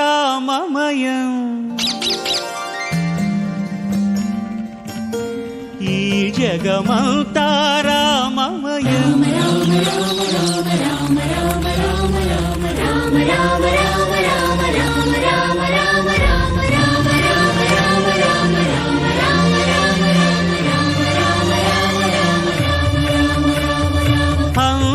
అంతారామమయం ఈ జగమంతారామమయం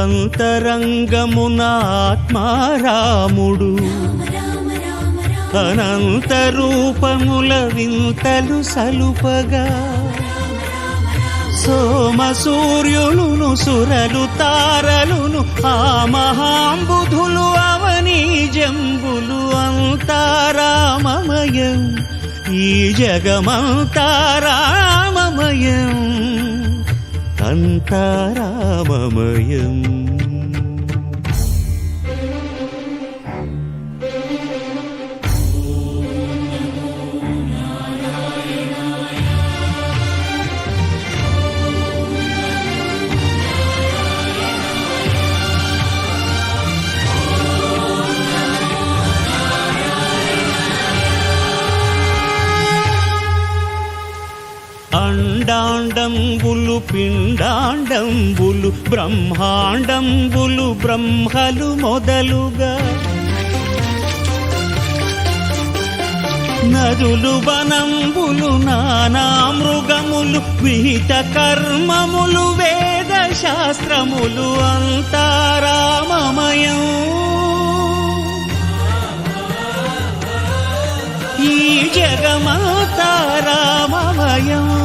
అంతరంగమునాత్మారాముడు అనంత రూపముల వింతలు సలుపగా. సోమ సూర్యులును సురలు తారలును ఆ మహాంబుధులు అవని జంబులు అంతారామమయం ఈ జగమంతారా అంతారామమయం అండాండంబులు పిండాండంబులు బ్రహ్మాండంబులు బ్రహ్మలు మొదలుగా. నదులు వనంబులు నానా మృగములు విహిత కర్మములు వేద శాస్త్రములు అంతారామమయం. ఈ జగమాతారామమయం.